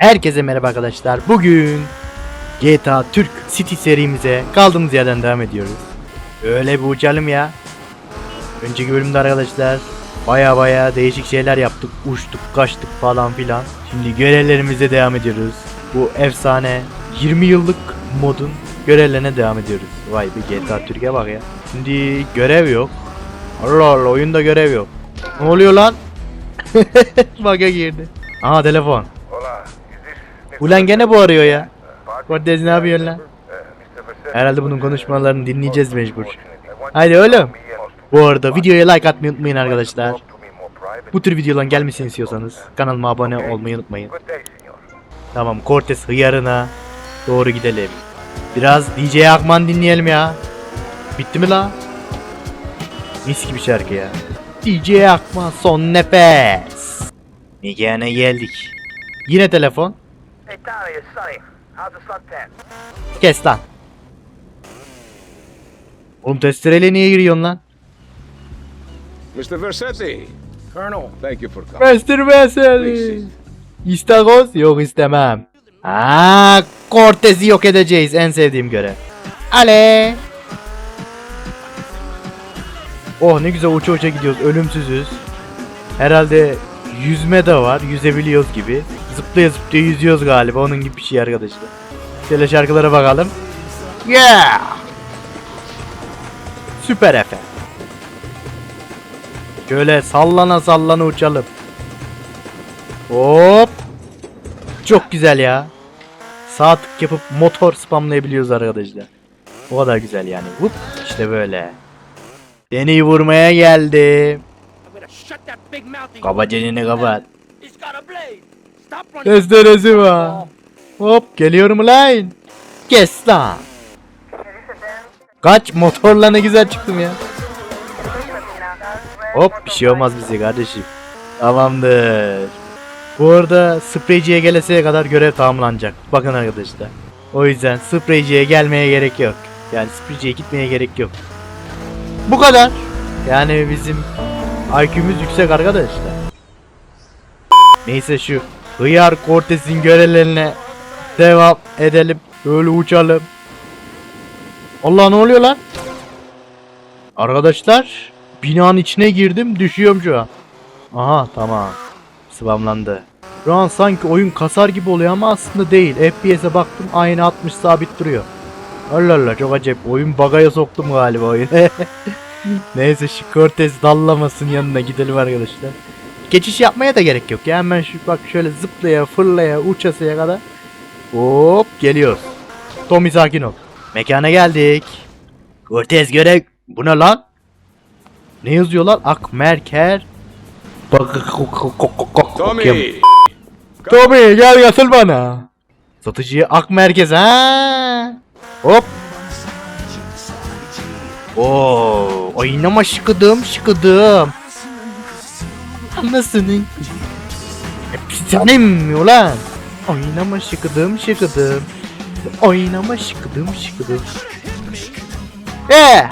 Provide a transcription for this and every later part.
Herkese merhaba arkadaşlar. Bugün GTA Türk City serimize kaldığımız yerden devam ediyoruz. Öyle bir uçalım ya. Önceki bölümde arkadaşlar baya baya değişik şeyler yaptık. Uçtuk, kaçtık falan filan. Şimdi görevlerimize devam ediyoruz. Bu efsane 20 yıllık modun görevlerine devam ediyoruz. Vay be GTA Türkiye bak ya. Şimdi görev yok. Allah Allah oyunda görev yok. Ne oluyor lan? Bug'a girdi. Aa telefon. Ulan gene bu arıyor ya. Cortez ne yapıyorsun lan? Herhalde bunun konuşmalarını dinleyeceğiz mecbur. Haydi oğlum. Bu arada videoya like atmayı unutmayın arkadaşlar. Bu tür videoların gelmesini istiyorsanız kanalıma abone olmayı unutmayın. Tamam Cortez hıyarına doğru gidelim. Biraz DJ Akman dinleyelim ya. Bitti mi la? Mis gibi şarkı ya. DJ Akman son nefes. Mekana geldik. Yine telefon. Kes lan. Oğlum testereyle niye giriyorsun lan? Mr. Versetti. Colonel. Thank you for coming. Master Veseli. İstakoz? Yok istemem. Aa, Cortez'i yok edeceğiz. En sevdiğim görev. Ale. Oh ne güzel uça uça gidiyoruz. Ölümsüzüz. Herhalde yüzme de var. Yüzebiliyoruz gibi. Zıplaya zıplaya yüzüyoruz galiba. Onun gibi bir şey arkadaşlar. Şöyle şarkılara bakalım. Yeah. Süper efe. Şöyle sallana sallana uçalım. Hop. Çok güzel ya. Sağ tık yapıp motor spamlayabiliyoruz arkadaşlar. O kadar güzel yani. Hop işte böyle. Seni vurmaya geldim. Kaba çeneni kapat. Testeresi var. Hop geliyorum lan. Kes lan. Kaç motorla ne güzel çıktım ya. Hop bir şey olmaz bize kardeşim. Tamamdır. Bu arada spreyciye geleseye kadar görev tamamlanacak. Bakın arkadaşlar. O yüzden spreyciye gelmeye gerek yok. Yani spreyciye gitmeye gerek yok. Bu kadar. Yani bizim IQ'muz yüksek arkadaşlar. Neyse şu Hıyar Cortez'in görevlerine devam edelim. Böyle uçalım. Allah ne oluyor lan? Arkadaşlar binanın içine girdim düşüyorum şu an. Aha tamam. Spamlandı. Şu an sanki oyun kasar gibi oluyor ama aslında değil. FPS'e baktım aynı 60 sabit duruyor. Allah Allah çok acayip. Oyun bagaya soktum galiba oyun. Neyse şu Cortez dallamasın yanına gidelim arkadaşlar. Geçiş yapmaya da gerek yok ya. Hemen şu bak şöyle zıplaya fırlaya uçasıya kadar. Hop geliyoruz. Tommy sakin ol. Mekana geldik. Cortez görev. Bu ne lan? Ne yazıyorlar? Akmerker. Bak Tommy. Tommy gel katıl bana. Satıcıya ak merkez ha. Hop. Oo, oynama şıkıdım şıkıdım. Anasının. Senin ulan. Oynama şıkıdım şıkıdım. Oynama şıkıdım şıkıdım. Eee.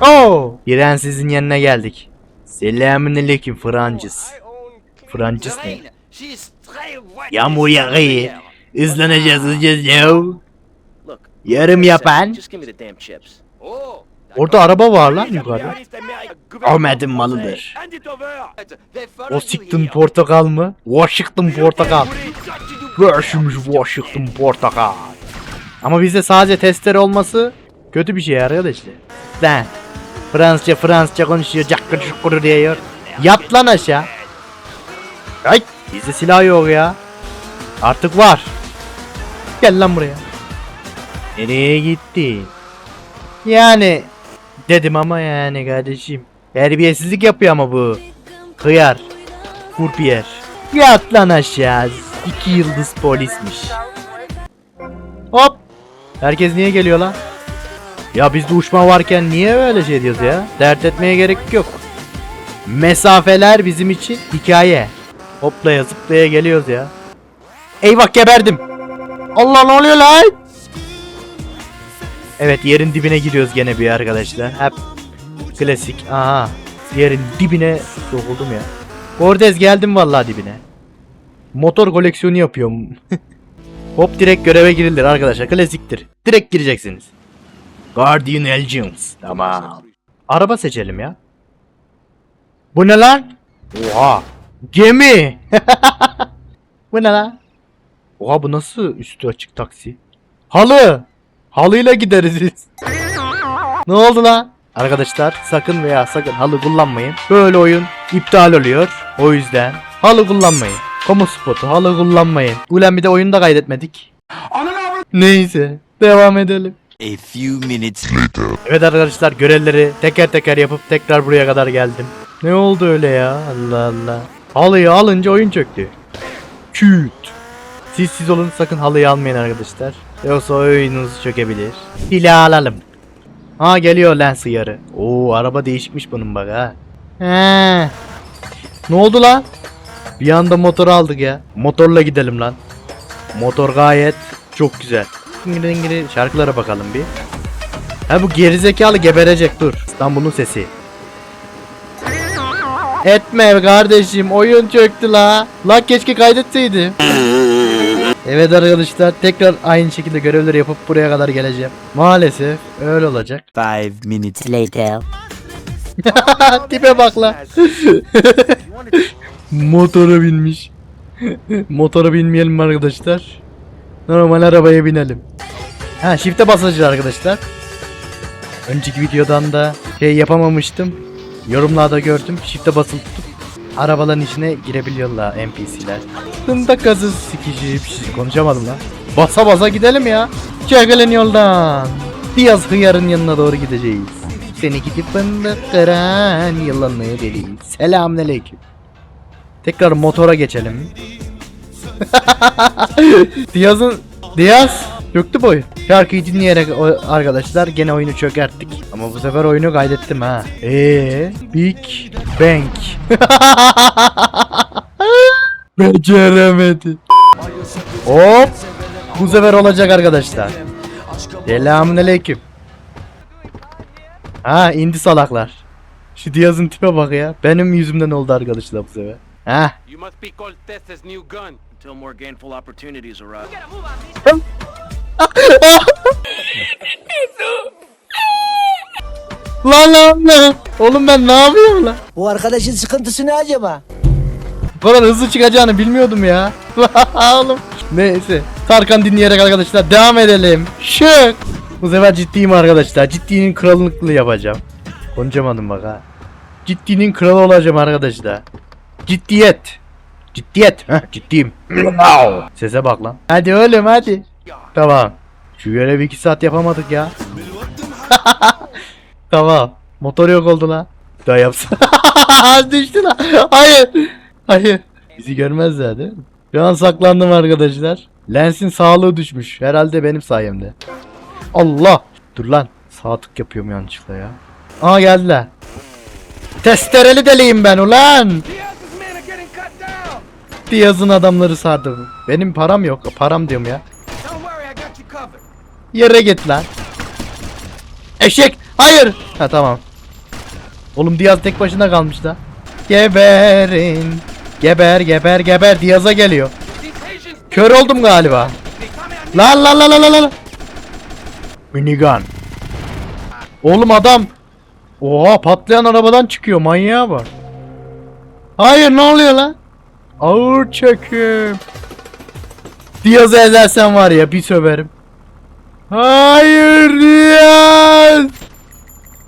Oo, Prensizin yanına geldik. Selamünaleyküm Francız. Francız ne? Yağmur yağıyor. Hızlanacağız hızlanacağız ya. Yarım yapan. Orada araba var lan yukarıda. Ahmet'in malıdır. O siktin portakal mı? Washington portakal. Görüşmüş Washington portakal. Ama bizde sadece testere olması kötü bir şey arkadaşlar. Lan. Fransızca Fransızca konuşuyor. Cakkır çukkuru diyor. Yat lan aşağı. Ay bizde silah yok ya. Artık var. Gel lan buraya. Nereye gitti? Yani dedim ama yani kardeşim. Terbiyesizlik yapıyor ama bu. Hıyar. Kurpiyer. Yat lan aşağı. İki yıldız polismiş. Hop. Herkes niye geliyor lan? Ya bizde uçma varken niye öyle şey diyoruz ya? Dert etmeye gerek yok. Mesafeler bizim için hikaye. Hoplaya zıplaya geliyoruz ya. Eyvah geberdim. Allah ne oluyor lan? Evet yerin dibine gidiyoruz gene bir arkadaşlar. Hep klasik. Aha. Yerin dibine sokuldum ya. Cortez geldim vallahi dibine. Motor koleksiyonu yapıyorum. Hop direkt göreve girilir arkadaşlar. Klasiktir. Direkt gireceksiniz. Guardian Engines. Tamam. Araba seçelim ya. Bu ne lan? Oha. Gemi. bu ne lan? Oha bu nasıl üstü açık taksi? Halı. Halıyla gideriz biz. ne oldu lan? Arkadaşlar sakın veya sakın halı kullanmayın. Böyle oyun iptal oluyor. O yüzden halı kullanmayın. Kamu spotu halı kullanmayın. Ulan bir de oyunu da kaydetmedik. Neyse devam edelim. A few minutes later. Evet arkadaşlar görevleri teker teker yapıp tekrar buraya kadar geldim. Ne oldu öyle ya? Allah Allah. Halıyı alınca oyun çöktü. Küt. Siz siz olun sakın halıyı almayın arkadaşlar. Yoksa oyununuz çökebilir. Silah alalım. Ha geliyor lens yarı. Oo araba değişikmiş bunun bak ha. He. Ne oldu lan? Bir anda motor aldık ya. Motorla gidelim lan. Motor gayet çok güzel. İngiri şarkılara bakalım bir. Ha bu gerizekalı geberecek dur. İstanbul'un sesi. Etme kardeşim oyun çöktü la. La keşke kaydetseydim. evet arkadaşlar tekrar aynı şekilde görevleri yapıp buraya kadar geleceğim. Maalesef öyle olacak. Five minutes later. Tipe bak la. Motora binmiş. Motora binmeyelim arkadaşlar. Normal arabaya binelim. Ha shift'e basacağız arkadaşlar. Önceki videodan da şey yapamamıştım. Yorumlarda gördüm. Shift'e basılı tutup arabaların içine girebiliyorlar NPC'ler. Bunda gazı sikişip konuşamadım lan. Basa basa gidelim ya. Çekilin yoldan. Diyaz hıyarın yanına doğru gideceğiz. Seni gidip fındık kıran yılanı deli. Selamünaleyküm. Tekrar motora geçelim. Diyaz'ın Diyaz Çöktü boy. Şarkıyı dinleyerek o- arkadaşlar gene oyunu çökerttik. Ama bu sefer oyunu kaydettim ha. Eee Big Bang. Beceremedi. Hop. Bu sefer olacak arkadaşlar. Selamünaleyküm. Ha indi salaklar. Şu Diyaz'ın tipe bak ya. Benim yüzümden oldu arkadaşlar bu sefer. Ha. You must be called Tessa's new gun. Until more gainful opportunities arise. Lan lan lan. Oğlum ben ne yapıyorum lan? Bu arkadaşın sıkıntısı ne acaba? Bu kadar hızlı çıkacağını bilmiyordum ya. Oğlum. Neyse. Tarkan dinleyerek arkadaşlar devam edelim. Şık. Bu sefer ciddiyim arkadaşlar. Ciddinin krallıklı yapacağım. Konuşamadım bak ha. Ciddinin kralı olacağım arkadaşlar. Ciddiyet. Ciddiyet. Heh, ciddiyim. Sese bak lan. Hadi oğlum hadi. Tamam. Şu görevi 2 saat yapamadık ya. tamam. Motor yok oldu lan. Bir Daha yapsın. Düştü lan. Hayır. Hayır. Bizi görmezler değil mi? Şu an saklandım arkadaşlar. Lensin sağlığı düşmüş. Herhalde benim sayemde. Allah. Dur lan. Sağ tık yapıyorum yanlışlıkla ya. Aa geldiler. Testereli deliyim ben ulan. Diyaz'ın adamları sardı. Benim param yok. Param diyorum ya. Yere git lan. Eşek. Hayır. Ha tamam. Oğlum Diyaz tek başına kalmış da. Geberin. Geber geber geber Diyaz'a geliyor. Kör oldum galiba. Lan lan lan lan lan. Minigun. Oğlum adam. Oha patlayan arabadan çıkıyor manyağa bak. Hayır ne oluyor lan? Ağır çekim. Diyaz'ı ezersen var ya bir söverim. Hayır Diyaz.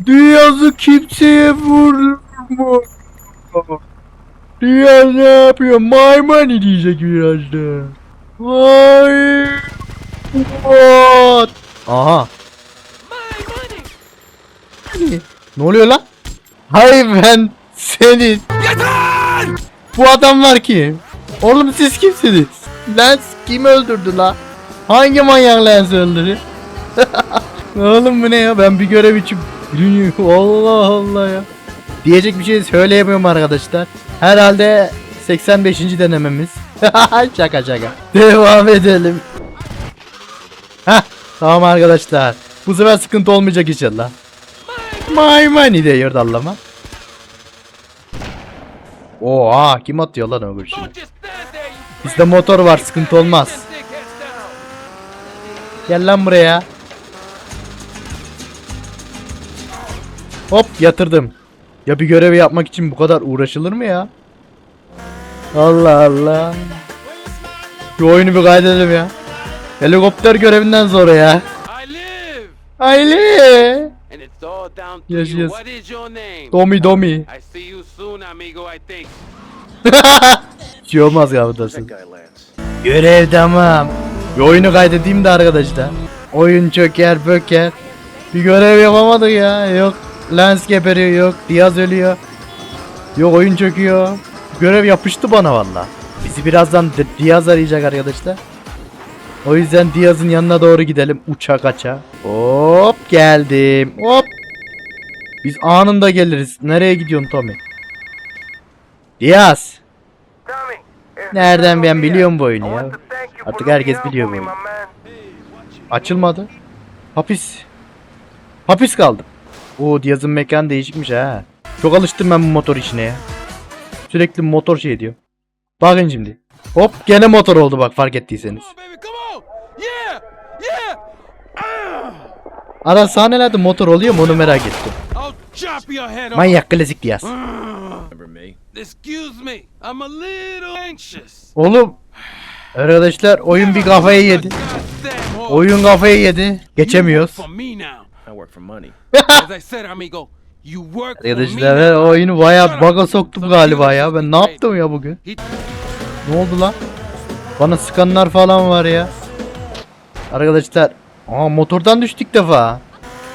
Diyaz'ı kimseye vurma. Diyaz ne yapıyor? My money diyecek birazdan. Hayır. What? Aha. Ne oluyor lan? Hayır ben senin. Bu adam var ki. Oğlum siz kimsiniz? Lens kim öldürdü la? Hangi manyak Lens öldürdü? Oğlum bu ne ya? Ben bir görev için Allah Allah ya. Diyecek bir şey söyleyemiyorum arkadaşlar. Herhalde 85. denememiz. şaka şaka. Devam edelim. Heh, tamam arkadaşlar. Bu sefer sıkıntı olmayacak inşallah. My money diyor dallama. Oha kim atıyor lan there, you Bizde motor var sıkıntı olmaz. Gel lan buraya. Hop yatırdım. Ya bir görevi yapmak için bu kadar uğraşılır mı ya? Allah Allah. Şu oyunu bir kaydedelim ya. Helikopter görevinden sonra ya. I live! Aile. And it's all down to Yes, yes. Domi domi. Şey olmaz ya buradasın. Görev tamam. Bir oyunu kaydedeyim de arkadaşlar. Oyun çöker böker. Bir görev yapamadık ya. Yok lens geberiyor yok. Diaz ölüyor. Yok oyun çöküyor. Görev yapıştı bana valla. Bizi birazdan Di- Diaz arayacak arkadaşlar. O yüzden Diaz'ın yanına doğru gidelim uça kaça. Hop geldim. Hop. Biz anında geliriz. Nereye gidiyorsun Tommy? Diaz. Nereden ben biliyorum bu oyunu ya. Artık herkes biliyor bu oyunu. Açılmadı. Hapis. Hapis kaldım. Oo Diaz'ın mekan değişikmiş ha. Çok alıştım ben bu motor işine ya. Sürekli motor şey diyor. Bakın şimdi. Hop gene motor oldu bak fark ettiyseniz. Ara sahnelerde motor oluyor mu onu merak ettim. Manyak klasik Diaz. Remember me? Excuse me, I'm a little anxious. Oğlum. Arkadaşlar oyun bir kafayı yedi. Oyun kafayı yedi. Geçemiyoruz. Me. I work for money. As I said, amigo, you work for me Arkadaşlar now. ben oyunu bayağı baga soktum galiba ya. Ben ne yaptım ya bugün? He- Ne oldu lan? Bana sıkanlar falan var ya. Arkadaşlar. Aa motordan düştük defa.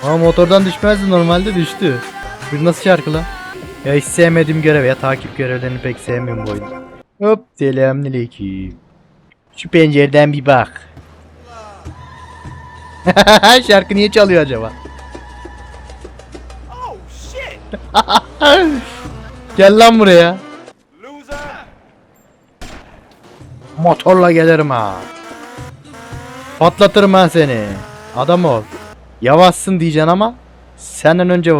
Aa motordan düşmezdi normalde düştü. Bir nasıl şarkı lan? Ya hiç sevmediğim görev ya. Takip görevlerini pek sevmiyorum bu oyunda. Hop selamünaleyküm. Şu pencereden bir bak. şarkı niye çalıyor acaba? Gel lan buraya. Motorla gelirim ha. Patlatırım ben seni. Adam ol. Yavaşsın diyeceksin ama senden önce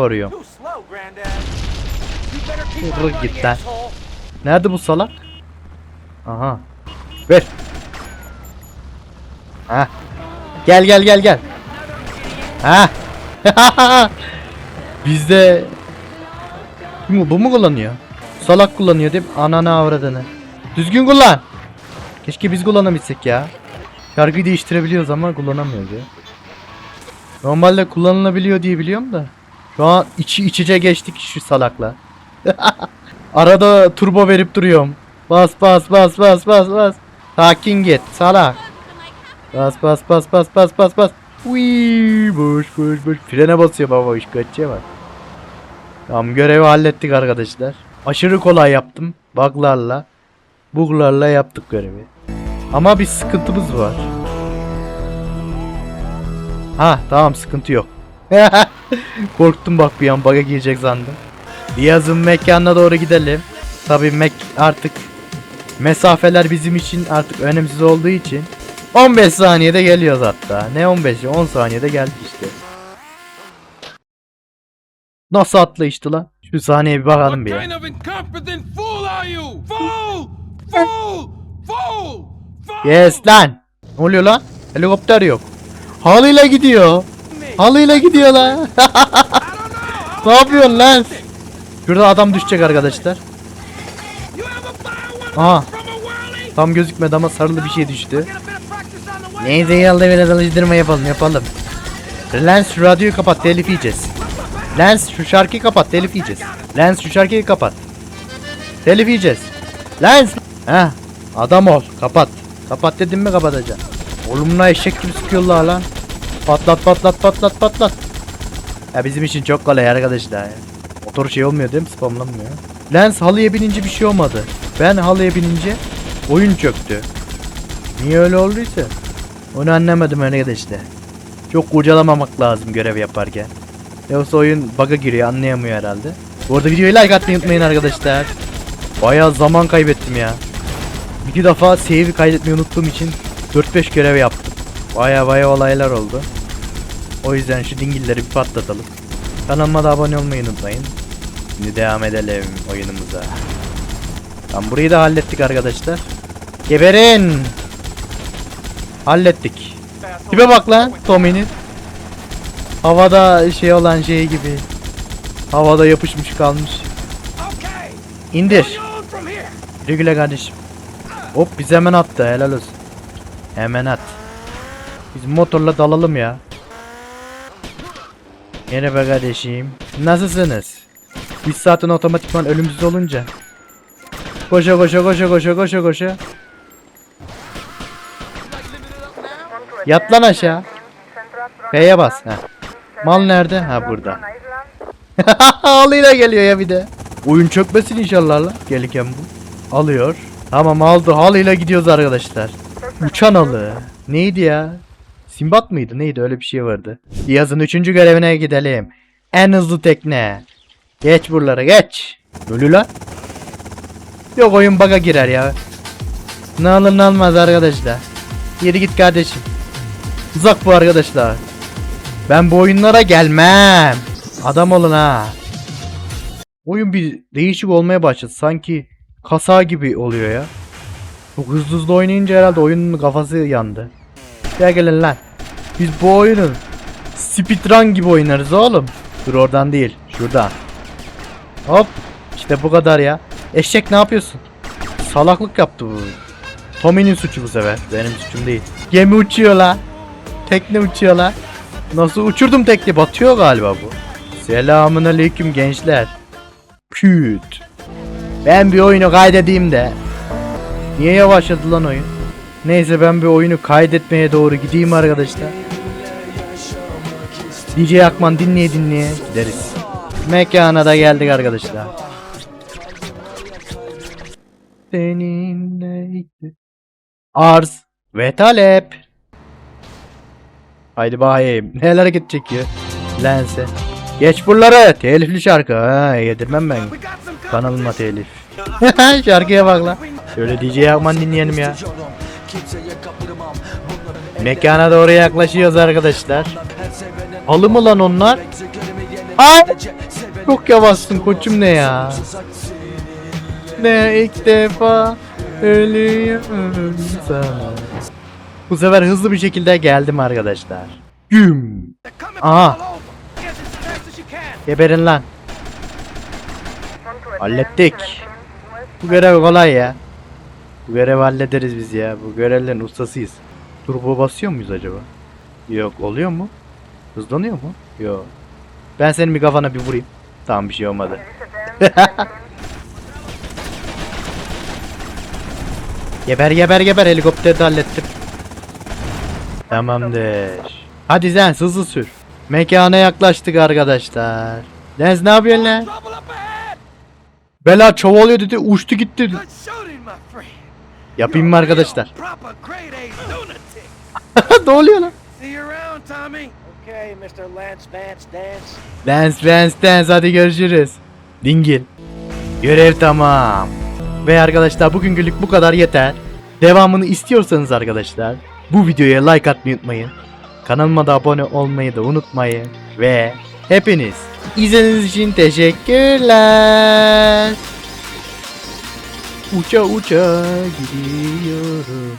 Yürü running, git lan. Nerede bu salak? Aha. Ver. Ha. Gel gel gel gel. Ha. Bizde bu, bu mu kullanıyor? Salak kullanıyor değil mi? Ananı avradını. Düzgün kullan. Keşke biz kullanabilsek ya. Şarkıyı değiştirebiliyoruz ama kullanamıyoruz ya. Normalde kullanılabiliyor diye biliyorum da. Şu an içi iç içe geçtik şu salakla. Arada turbo verip duruyorum. Bas bas bas bas bas bas. Sakin git salak. Bas bas bas bas bas bas bas. Uy, boş boş boş. Frene basıyor baba iş kaçıyor bak. Tamam görevi hallettik arkadaşlar. Aşırı kolay yaptım. Buglarla. Buglarla yaptık görevi. Ama bir sıkıntımız var. Ha tamam sıkıntı yok. Korktum bak bir an bug'a girecek sandım. Diaz'ın mekanına doğru gidelim. Tabii mek artık mesafeler bizim için artık önemsiz olduğu için 15 saniyede geliyoruz hatta. Ne 15'i 10 saniyede geldik işte. Nasıl atlayıştı lan? Şu sahneye bir bakalım bir ya. Yes lan. Ne oluyor lan? Helikopter yok. Halıyla gidiyor. Halıyla gidiyor lan. ne yapıyorsun lan? Şurada adam düşecek arkadaşlar. Aha. Tam gözükmedi ama sarılı bir şey düştü. Neyse yalda biraz alıştırma yapalım yapalım. Lens radyoyu kapat telif yiyeceğiz. Lens şu şarkıyı kapat telif yiyeceğiz. Lens şu şarkıyı kapat. Telif yiyeceğiz. Lens. Heh. Adam ol kapat. Kapat dedim mi kapatacağım. Oğlum lan eşek gibi sıkıyorlar lan. Patlat patlat patlat patlat. Ya bizim için çok kolay arkadaşlar ya. Motor şey olmuyor değil mi? Spamlanmıyor. Lens halıya binince bir şey olmadı. Ben halıya binince oyun çöktü. Niye öyle olduysa? Onu anlamadım arkadaşlar. Çok kurcalamamak lazım görev yaparken. Yoksa oyun bug'a giriyor anlayamıyor herhalde. Bu arada videoyu like atmayı unutmayın arkadaşlar. Bayağı zaman kaybettim ya. İki defa save'i kaydetmeyi unuttuğum için 4-5 görev yaptım. Baya baya olaylar oldu. O yüzden şu dingilleri bir patlatalım. Kanalıma da abone olmayı unutmayın. Şimdi devam edelim oyunumuza. Tamam burayı da hallettik arkadaşlar. Geberin. Hallettik. Tipe bak lan Tommy'nin. Havada şey olan şey gibi. Havada yapışmış kalmış. İndir. Güle güle kardeşim. Hop biz hemen attı helal olsun. Hemen at. Biz motorla dalalım ya. Merhaba kardeşim. Nasılsınız? Biz zaten otomatikman ölümsüz olunca. Koşa koşa koşa koşa koşa koşa. Yat lan aşağı. F'ye bas. Ha. Mal nerede? Ha burada. Halıyla geliyor ya bir de. Oyun çökmesin inşallah la. Gelirken bu. Alıyor. Tamam aldı. Halıyla gidiyoruz arkadaşlar. Uçan halı. Neydi ya? Simbat mıydı? Neydi? Öyle bir şey vardı. Yazın üçüncü görevine gidelim. En hızlı tekne. Geç buralara geç. Ölü lan. Yok oyun baga girer ya. Ne alır ne almaz arkadaşlar. Geri git kardeşim. Uzak bu arkadaşlar. Ben bu oyunlara gelmem. Adam olun ha. Oyun bir değişik olmaya başladı. Sanki kasa gibi oluyor ya. Çok hızlı hızlı oynayınca herhalde oyunun kafası yandı. Gel gelin lan. Biz bu oyunu speedrun gibi oynarız oğlum. Dur oradan değil. Şuradan. Hop. İşte bu kadar ya. Eşek ne yapıyorsun? Salaklık yaptı bu. Tommy'nin suçu bu sefer. Benim suçum değil. Gemi uçuyor la. Tekne uçuyor la. Nasıl uçurdum tekne batıyor galiba bu. Selamun aleyküm gençler. Püt. Ben bir oyunu kaydedeyim de. Niye yavaşladı lan oyun? Neyse ben bir oyunu kaydetmeye doğru gideyim arkadaşlar. DJ Akman dinleye dinleye gideriz. Mekana da geldik arkadaşlar. Seninle Arz ve talep. Haydi bakayım. Neler hareket çekiyor? Lense. Geç buraları. Telifli şarkı. Ha, yedirmem ben. Kanalıma telif. Şarkıya bak lan. Şöyle DJ Yakman dinleyelim ya. Mekana doğru yaklaşıyoruz arkadaşlar. Halı mı lan onlar? Ay! Çok yavaşsın koçum ne ya? Ne ilk defa ölüyorum sana. Bu sefer hızlı bir şekilde geldim arkadaşlar. Güm. Aha. Geberin lan. Hallettik. Bu görev kolay ya. Bu görevi hallederiz biz ya. Bu görevlerin ustasıyız. Turbo basıyor muyuz acaba? Yok oluyor mu? Hızlanıyor mu? Yok. Ben senin bir kafana bir vurayım. Tamam bir şey olmadı. geber geber geber helikopteri de hallettim. Tamamdır. Hadi sen hızlı sür. Mekana yaklaştık arkadaşlar. Lens ne yapıyorsun lan? Bela çoğalıyor dedi uçtu gitti. Yapayım mı arkadaşlar? Ne oluyor lan? See you around, Tommy. Okay, Mr. Lance Vance Dance. Dance dance dance hadi görüşürüz. Dingil. Görev tamam. Ve arkadaşlar bugünkülük bu kadar yeter. Devamını istiyorsanız arkadaşlar bu videoya like atmayı unutmayın. Kanalıma da abone olmayı da unutmayın. Ve hepiniz izlediğiniz için teşekkürler. Uça uça gidiyorum.